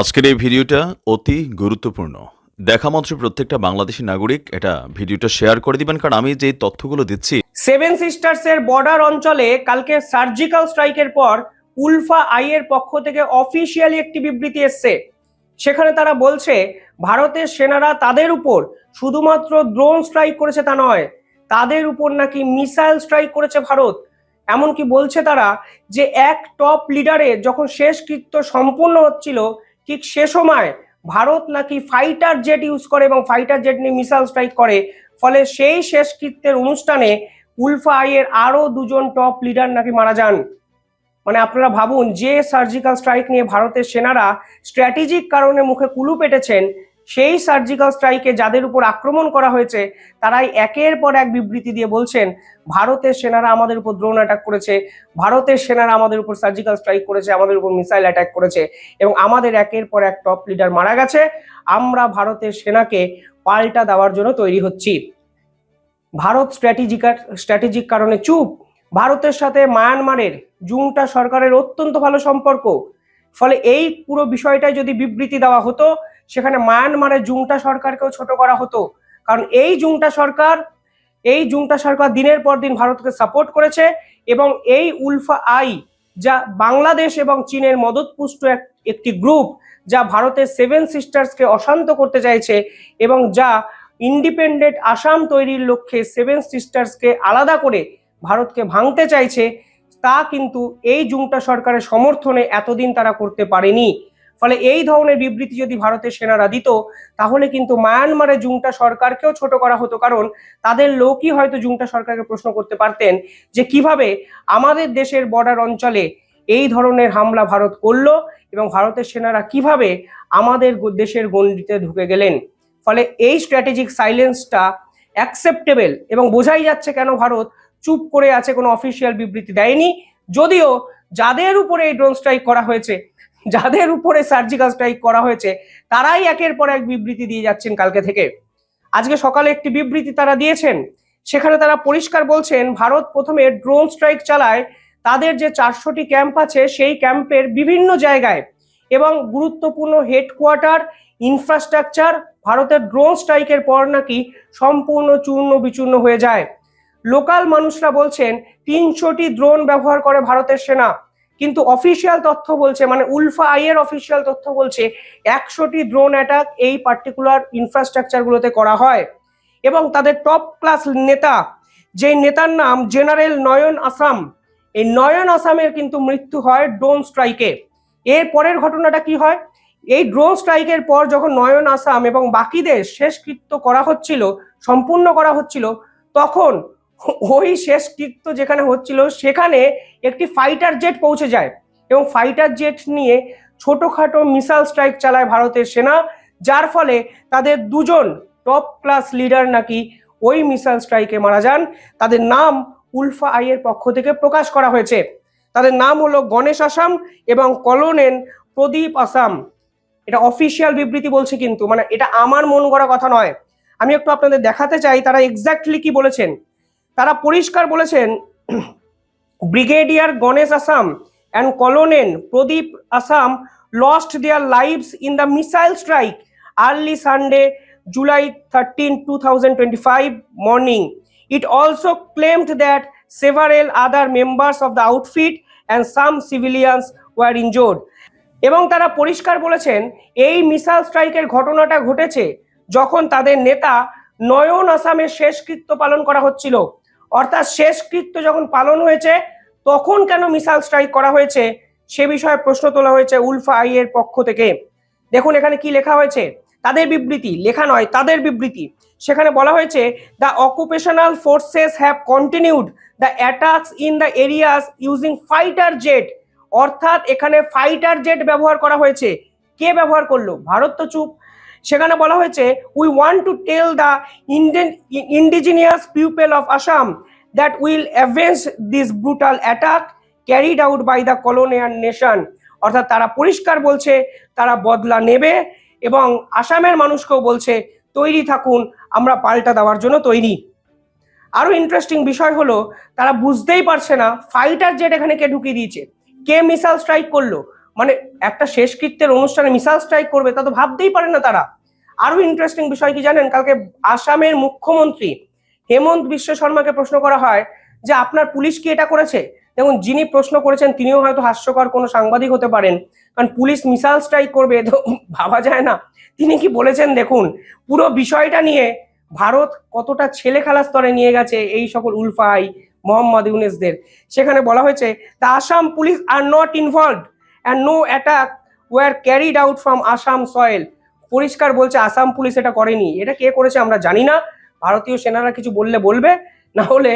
আজকের এই ভিডিওটা অতি গুরুত্বপূর্ণ। দেখা মাত্র প্রত্যেকটা বাংলাদেশি নাগরিক এটা ভিডিওটা শেয়ার করে দিবেন, কারণ আমি যে তথ্যগুলো দিচ্ছি সেভেন সিস্টার্সের বর্ডার অঞ্চলে কালকে সার্জিক্যাল স্ট্রাইকের পর উলফা আই এর পক্ষ থেকে অফিসিয়ালি একটি বিবৃতি এসছে। সেখানে তারা বলছে, ভারতের সেনারা তাদের উপর শুধুমাত্র ড্রোন স্ট্রাইক করেছে তা নয়, তাদের উপর নাকি মিসাইল স্ট্রাইক করেছে ভারত। এমনকি বলছে তারা যে এক টপ লিডারে যখন শেষ কৃত্য সম্পূর্ণ হচ্ছিল ঠিক সে সময় ভারত নাকি ফাইটার জেট ইউজ করে এবং ফাইটার জেট নিয়ে মিসাইল স্ট্রাইক করে। ফলে সেই শেষকৃত্যের অনুষ্ঠানে উলফা আইয়ের আরও দুজন টপ লিডার নাকি মারা যান। মানে আপনারা ভাবুন, যে সার্জিক্যাল স্ট্রাইক নিয়ে ভারতের সেনারা স্ট্র্যাটেজিক কারণে মুখে কুলু পেটেছেন সেই সার্জিক্যাল স্ট্রাইকে যাদের উপর আক্রমণ করা হয়েছে, তারাই একের পর এক বিবৃতি দিয়ে বলছেন, ভারতের সেনারা আমাদের উপর ড্রোন অ্যাটাক করেছে, ভারতের সেনারা আমাদের উপর সার্জিক্যাল স্ট্রাইক করেছে, আমাদের উপর মিসাইল অ্যাটাক করেছে এবং আমাদের একের পর এক টপ লিডার মারা গেছে। আমরা ভারতের সেনাকে পাল্টা দেওয়ার জন্য তৈরি হচ্ছি। ভারত স্ট্র্যাটেজিক স্ট্র্যাটেজিক কারণে চুপ। ভারতের সাথে মায়ানমারের, জুংটা সরকারের অত্যন্ত ভালো সম্পর্ক। ফলে এই পুরো বিষয়টাই যদি বিবৃতি দেওয়া হতো সেখানে মায়ানমারের জুংটা সরকারকেও ছোট করা হতো। কারণ এই জুংটা সরকার, এই জুংটা সরকার দিনের পর দিন ভারতকে সাপোর্ট করেছে এবং এই উলফা আই, যা বাংলাদেশ এবং চীনের মদতপুষ্ট এক- একটি গ্রুপ যা ভারতের সেভেন সিস্টার্সকে অশান্ত করতে চাইছে এবং যা ইন্ডিপেন্ডেন্ট আসাম তৈরির লক্ষ্যে সেভেন সিস্টার্সকে আলাদা করে ভারতকে ভাঙতে চাইছে, তা কিন্তু এই জুংটা সরকারের সমর্থনে এতদিন তারা করতে পারেনি। ফলে এই ধরনের বিবৃতি যদি ভারতের সেনারা দিত, তাহলে কিন্তু মায়ানমারের জুংটা সরকারকেও ছোট করা হতো। কারণ তাদের লোকই হয়তো জুংটা সরকারকে প্রশ্ন করতে পারতেন যে কীভাবে আমাদের দেশের বর্ডার অঞ্চলে এই ধরনের হামলা ভারত করল এবং ভারতের সেনারা কীভাবে আমাদের দেশের গণ্ডিতে ঢুকে গেলেন। ফলে এই স্ট্র্যাটেজিক সাইলেন্সটা অ্যাকসেপ্টেবল এবং বোঝাই যাচ্ছে কেন ভারত চুপ করে আছে, কোনো অফিসিয়াল বিবৃতি দেয়নি। যদিও যাদের উপরে এই ড্রোন স্ট্রাইক করা হয়েছে যাদের উপরে সার্জিক্যাল স্ট্রাইক করা হয়েছে, তারাই একের পর এক বিবৃতি দিয়ে যাচ্ছেন কালকে থেকে। আজকে সকালে একটি বিবৃতি তারা দিয়েছেন, সেখানে তারা পরিষ্কার বলছেন, ভারত প্রথমে ড্রোন স্ট্রাইক চালায়, তাদের যে চারশোটি ক্যাম্প আছে, সেই ক্যাম্পের বিভিন্ন জায়গায় এবং গুরুত্বপূর্ণ হেডকোয়ার্টার ইনফ্রাস্ট্রাকচার ভারতের ড্রোন স্ট্রাইকের পর নাকি সম্পূর্ণ চূর্ণ বিচূর্ণ হয়ে যায়। লোকাল মানুষরা বলছেন, তিনশোটি ড্রোন ব্যবহার করে ভারতের সেনা। কিন্তু অফিসিয়াল তথ্য বলছে মানে উলফা আইয়ের অফিসিয়াল তথ্য বলছে, একশোটি ড্রোন অ্যাটাক এই পার্টিকুলার ইনফ্রাস্ট্রাকচারগুলোতে করা হয়। এবং তাদের টপ ক্লাস নেতা, যে নেতার নাম জেনারেল নয়ন আসাম, এই নয়ন আসামের কিন্তু মৃত্যু হয় ড্রোন স্ট্রাইকে এর পরের ঘটনাটা কি হয়? এই ড্রোন স্ট্রাইকের পর যখন নয়ন আসাম এবং বাকিদের শেষকৃত্য করা হচ্ছিল, সম্পূর্ণ করা হচ্ছিল, তখন ওই শেষ কৃত্য যেখানে হচ্ছিল, সেখানে একটি ফাইটার জেট পৌঁছে যায় এবং ফাইটার জেট নিয়ে ছোটোখাটো মিসাইল স্ট্রাইক চালায় ভারতের সেনা, যার ফলে তাদের দুজন টপ ক্লাস লিডার নাকি ওই মিসাইল স্ট্রাইকে মারা যান। তাদের নাম উলফা আইয়ের পক্ষ থেকে প্রকাশ করা হয়েছে। তাদের নাম হলো গণেশ আসাম এবং কলোনেন প্রদীপ আসাম। এটা অফিসিয়াল বিবৃতি বলছে কিন্তু মানে এটা আমার মন গড়া কথা নয়। আমি একটু আপনাদের দেখাতে চাই তারা এক্স্যাক্টলি কি বলেছেন। তারা পরিষ্কার বলেছেন, brigadier Ganesh Asom and colonel Pradip Asom lost their lives in the missile strike early Sunday July thirteen two thousand twenty five morning it also claimed that several other members of the outfit and some civilians were injured এবং তারা পরিষ্কার বলেছেন, এই missile স্ট্রাইকের ঘটনাটা ঘটেছে যখন তাদের নেতা নয়ন আসামের শেষকৃত্য পালন করা হচ্ছিল। অর্থাৎ শেষকৃত্য যখন পালন হয়েছে, তখন কেন মিসাইল স্ট্রাইক করা হয়েছে? সে বিষয়ে প্রশ্ন তোলা হয়েছে উলফা আই এর পক্ষ থেকে। দেখুন এখানে কি লেখা হয়েছে? তাদের বিবৃতি, লেখা নয়, তাদের বিবৃতি। সেখানে বলা হয়েছে the occupational forces have continued the attacks in the areas using fighter jet অর্থাৎ এখানে ফাইটার জেট ব্যবহার করা হয়েছে। কে ব্যবহার করল? ভারত তো চুপ। সেখানে বলা হয়েছে we want to tell the indigenous people of Assam that will avenge this brutal attack carried out by the colonial nation অর্থাৎ তারা পরিষ্কার বলছে, তারা বদলা নেবে এবং আসামের মানুষকেও বলছে, তৈরি থাকুন, আমরা পাল্টা দেওয়ার জন্য তৈরি। আরও ইন্টারেস্টিং বিষয় হলো, তারা বুঝতেই পারছে না ফাইটার জেট এখানে কে ঢুকিয়ে দিয়েছে? কে মিসাইল স্ট্রাইক করল? মানে একটা শেষকৃত্যের অনুষ্ঠানে মিসাইল স্ট্রাইক করবে, তা তো ভাবতেই পারে না তারা। আরও ইন্টারেস্টিং বিষয় কি জানেন? কালকে আসামের মুখ্যমন্ত্রী হেমন্ত বিশ্ব শর্মাকে প্রশ্ন করা হয় যে, আপনার পুলিশ কি এটা করেছে? দেখুন, যিনি প্রশ্ন করেছেন, তিনিও হয়তো হাস্যকর কোনো সাংবাদিক হতে পারেন, কারণ পুলিশ মিসাইল স্ট্রাইক করবে তো ভাবা যায় না। তিনি কি বলেছেন দেখুন, পুরো বিষয়টা নিয়ে ভারত কতটা ছেলে খেলা স্তরে নিয়ে গেছে এই সকল উলফাই, মোহাম্মদ ইউনেসদের। সেখানে বলা হয়েছে the Assam police are not involved and no attack were carried out from Assam soil পরিষ্কার বলছে আসাম পুলিশ এটা করেনি। এটা কে করেছে আমরা জানি না। ভারতীয় সেনারা কিছু বললে বলবে। না হলে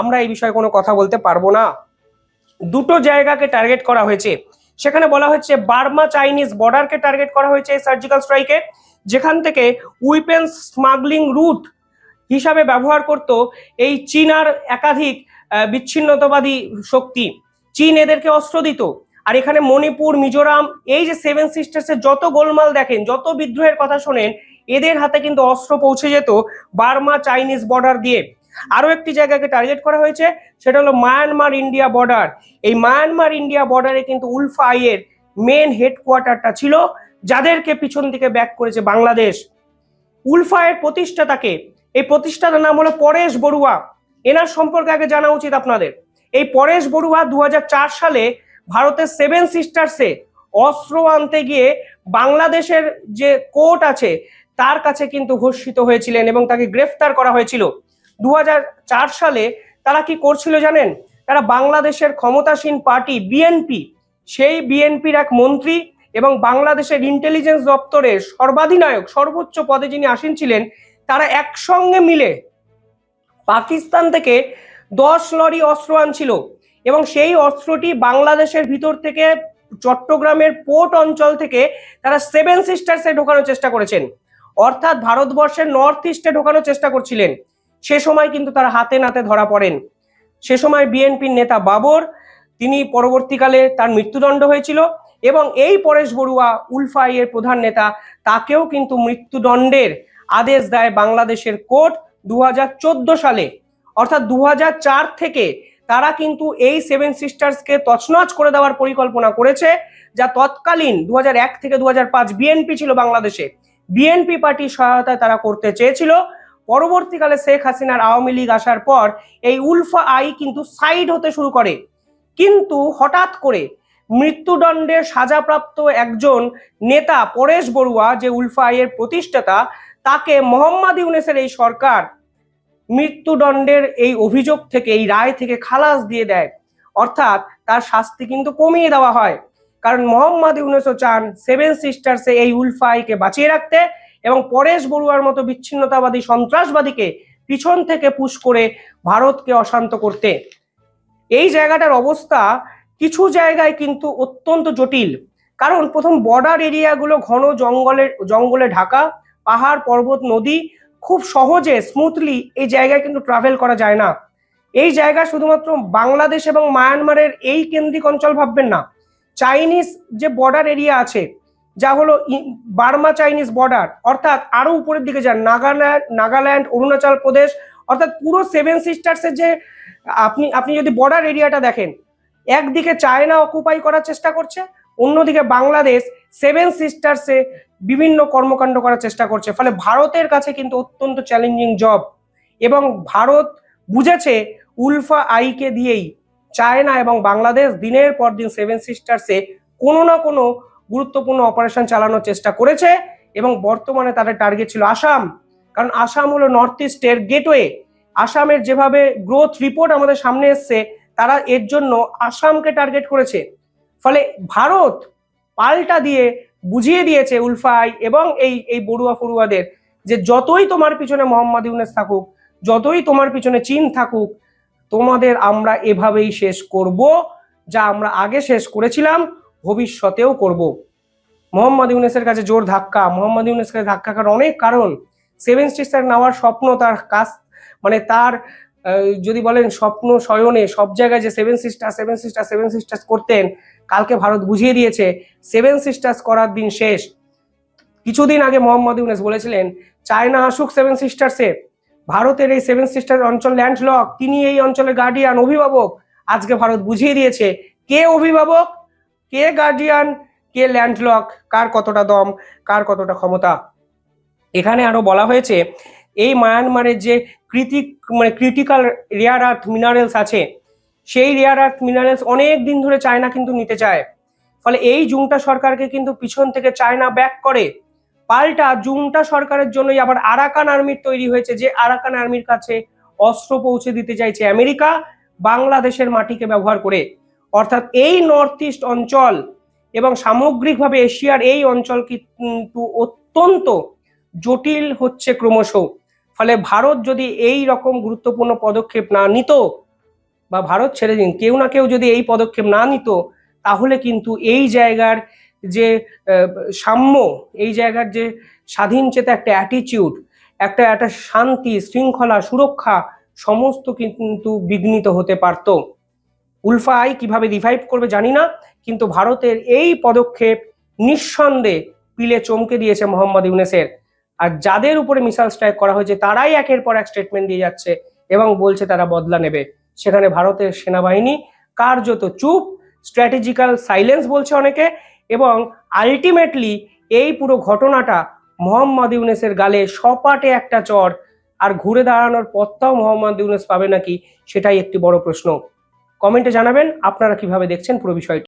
আমরা এই বিষয়ে কোনো কথা বলতে পারব না। দুটো জায়গাকে টার্গেট করা হয়েছে। সেখানে বলা হচ্ছে বার্মা চাইনিজ বর্ডারকে টার্গেট করা হয়েছে সার্জিক্যাল স্ট্রাইকে যেখান থেকে উইপেন্স স্মাগলিং রুট হিসাবে ব্যবহার করত এই চীনার একাধিক বিচ্ছিন্নতাবাদী শক্তি। চীন এদেরকে অস্ত্র দিত। আর এখানে মণিপুর, মিজোরাম, এই যে সেভেন সিস্টার্সের যত গোলমাল দেখেন, যত বিদ্রোহের কথা শোনেন, এদের হাতে কিন্তু অস্ত্র পৌঁছে যেত বার্মা চাইনিজ বর্ডার দিয়ে। আরও একটি জায়গাকে টার্গেট করা হয়েছে, সেটা হলো মায়ানমার ইন্ডিয়া বর্ডার এই মায়ানমার ইন্ডিয়া বর্ডারে কিন্তু উলফা আইয়ের মেন হেডকোয়ার্টারটা ছিল, যাদেরকে পিছন দিকে ব্যাক করেছে বাংলাদেশ। উলফায়ের প্রতিষ্ঠাতাকে, এই প্রতিষ্ঠাতার নাম হলো পরেশ বড়ুয়া। এনার সম্পর্কে আগে জানা উচিত আপনাদের। এই পরেশ বড়ুয়া দু হাজার চার সালে ভারতের সেভেন সিস্টার্সে অস্ত্র আনতে গিয়ে বাংলাদেশের যে কোর্ট আছে, তার কাছে কিন্তু ঘোষিত হয়েছিলেন এবং তাকে গ্রেফতার করা হয়েছিল। দু হাজার চার সালে তারা কি করছিল জানেন? তারা বাংলাদেশের ক্ষমতাসীন পার্টি বিএনপি সেই বিএনপির এক মন্ত্রী এবং বাংলাদেশের ইন্টেলিজেন্স দপ্তরের সর্বাধিনায়ক, সর্বোচ্চ পদে যিনি আসীন ছিলেন, তারা একসঙ্গে মিলে পাকিস্তান থেকে দশ লরি অস্ত্র আনছিল। এবং সেই অস্ত্রটি বাংলাদেশের ভিতর থেকে চট্টগ্রামের পোর্ট অঞ্চল থেকে তারা সেভেন সিস্টার্সে ঢোকানোর চেষ্টা করেছেন। অর্থাৎ ভারতবর্ষের নর্থ ইস্টে ঢোকানোর চেষ্টা করছিলেন। সে সময় কিন্তু তারা হাতে নাতে ধরা পড়েন। সে সময় বিএনপির নেতা বাবর, তিনি পরবর্তীকালে তার মৃত্যুদণ্ড হয়েছিল এবং এই পরেশ বড়ুয়া উলফাই এর প্রধান নেতা, তাকেও কিন্তু মৃত্যুদণ্ডের আদেশ দেয় বাংলাদেশের কোর্ট দু হাজার চোদ্দ সালে। অর্থাৎ দু হাজার চার থেকে তারা কিন্তু এই সেভেন সিস্টার্সকে তছনছ করে দেওয়ার পরিকল্পনা করেছে, যা তৎকালীন দু হাজার এক থেকে দু হাজার পাঁচ বিএনপি ছিল বাংলাদেশে। বিএনপি পার্টির সহায়তায় তারা করতে চেয়েছিল। পরবর্তীকালে শেখ হাসিনার আওয়ামী লীগ আসার পর এই উলফা আই কিন্তু সাইড হতে শুরু করে। কিন্তু হঠাৎ করে মৃত্যুদণ্ডের সাজাপ্রাপ্ত একজন নেতা পরেশ বড়ুয়া, যে উলফা আইয়ের প্রতিষ্ঠাতা, তাকে মোহাম্মদ ইউনেসের এই সরকার মৃত্যুদণ্ডের এই অভিযোগ থেকে, এই রায় থেকে খালাস দিয়ে দেয়। অর্থাৎ তার শাস্তি কিন্তু কমিয়ে দেওয়া হয়। কারণ মোহাম্মদ ইউনেসও চান সেভেন সিস্টার্সে এই উলফাইকে বাঁচিয়ে রাখতে এবং পরেশ বড়ুয়ার মতো বিচ্ছিন্নতাবাদী সন্ত্রাসবাদীকে পিছন থেকে পুশ করে ভারতকে অশান্ত করতে। এই জায়গাটার অবস্থা কিছু জায়গায় কিন্তু অত্যন্ত জটিল। কারণ প্রথম বর্ডার এরিয়াগুলো ঘন জঙ্গলের, জঙ্গলে ঢাকা, পাহাড়, পর্বত, নদী খুব সহজে স্মুথলি এই জায়গায় কিন্তু ট্রাভেল করা যায় না। এই জায়গা শুধুমাত্র বাংলাদেশ এবং মায়ানমারের এই কেন্দ্রিক অঞ্চল ভাববেন না। চাইনিজ যে বর্ডার এরিয়া আছে, যা হলো বার্মা চাইনিজ বর্ডার অর্থাৎ আরও উপরের দিকে যান, নাগাল্যান্ড নাগাল্যান্ড, অরুণাচল প্রদেশ, অর্থাৎ পুরো সেভেন সিস্টার্সের যে, আপনি আপনি যদি বর্ডার এরিয়াটা দেখেন, একদিকে চায়না অকুপাই করার চেষ্টা করছে, অন্যদিকে বাংলাদেশ সেভেন সিস্টার্সে বিভিন্ন কর্মকাণ্ড করার চেষ্টা করছে। ফলে ভারতের কাছে কিন্তু অত্যন্ত চ্যালেঞ্জিং জব এবং ভারত বুঝেছে উলফা আইকে দিয়েই চায়না এবং বাংলাদেশ দিনের পর দিন সেভেন সিস্টার্সে কোনো না কোনো গুরুত্বপূর্ণ অপারেশন চালানোর চেষ্টা করেছে এবং বর্তমানে তাদের টার্গেট ছিল আসাম। কারণ আসাম হলো নর্থ ইস্টের গেটওয়ে আসামের যেভাবে গ্রোথ রিপোর্ট আমাদের সামনে এসছে, তারা এর জন্য আসামকে টার্গেট করেছে। ফলে ভারত পাল্টা দিয়ে বুঝিয়ে দিয়েছে উলফাই এবং এই এই বড়ুয়া ফড়ুয়াদের যে যতই তোমার পিছনে মোহাম্মদ ইউনেস থাকুক, যতই তোমার পিছনে চীন থাকুক, তোমাদের আমরা এভাবেই শেষ করব যা আমরা আগে শেষ করেছিলাম, ভবিষ্যতেও করব। মোহাম্মদ ইউনেসের কাছে জোর ধাক্কা, মোহাম্মদ ইউনেসের কাছে ধাক্কা খাওয়ার অনেক কারণ, সেভেন সিস্টার নেওয়ার স্বপ্ন তার কাজ মানে তার যদি বলেন স্বপ্ন শয়নে সব জায়গায় যে seven sister seven sister seven sisters করতেন, কালকে ভারত বুঝিয়ে দিয়েছে সেভেন সিস্টার্স করার দিন শেষ। কিছুদিন আগে মোহাম্মদ ইউনেস বলেছিলেন, চায়না আসুক সেভেন সিস্টার্সে ভারতের এই সেভেন সিস্টার অঞ্চল ল্যান্ডলক তিনি এই অঞ্চলের গার্ডিয়ান অভিভাবক। আজকে ভারত বুঝিয়ে দিয়েছে, কে অভিভাবক, কে গার্ডিয়ান কে ল্যান্ডলক কার কতটা দম, কার কতটা ক্ষমতা? এখানে আরও বলা হয়েছে, এই মায়ানমারের যে ক্রিটিক মানে ক্রিটিক্যাল রেয়ার আর্থ মিনারেলস আছে। সেই রেয়ার আর্থ মিনারেলস অনেক দিন ধরে চায়না কিন্তু নিতে চায়। ফলে এই জুংটা সরকারকে কিন্তু পিছন থেকে চায়না ব্যাক করে। পাল্টা জুংটা সরকারের জন্যই আবার আরাকান আর্মির তৈরি হয়েছে যে আরাকান আর্মির কাছে অস্ত্র পৌঁছে দিতে চাইছে আমেরিকা বাংলাদেশের মাটিকে ব্যবহার করে। অর্থাৎ এই নর্থ ইস্ট অঞ্চল এবং সামগ্রিকভাবে এশিয়ার এই অঞ্চল কিন্তু অত্যন্ত জটিল হচ্ছে ক্রমশ। ফলে ভারত যদি এই রকম গুরুত্বপূর্ণ পদক্ষেপ না নিত বা ভারত ছেড়ে দিন, কেউ না কেউ যদি এই পদক্ষেপ না নিত, তাহলে কিন্তু এই জায়গার যে সাম্য, এই জায়গার যে স্বাধীন চেতা একটা অ্যাটিটিউড একটা একটা শান্তি, শৃঙ্খলা, সুরক্ষা, সমস্ত কিন্তু বিঘ্নিত হতে পারত। উলফা আই কীভাবে রিভাইভ করবে জানি না, কিন্তু ভারতের এই পদক্ষেপ নিঃসন্দেহে পিলে চমকে দিয়েছে মোহাম্মদ ইউনেসের। আর যাদের উপরে মিসাইল স্ট্রাইক করা হয়েছে, তারাই একের পর এক স্টেটমেন্ট দিয়ে যাচ্ছে এবং বলছে তারা বদলা নেবে। সেখানে ভারতের সেনাবাহিনী কার্যত চুপ স্ট্র্যাটেজিক্যাল সাইলেন্স বলছে অনেকে এবং আলটিমেটলি এই পুরো ঘটনাটা মোহাম্মদ ইউনেসের গালে সপাটে একটা চর আর ঘুরে দাঁড়ানোর পথটাও মোহাম্মদ ইউনেস পাবে নাকি, সেটাই একটি বড় প্রশ্ন। কমেন্টে জানাবেন, আপনারা কীভাবে দেখছেন পুরো বিষয়টি।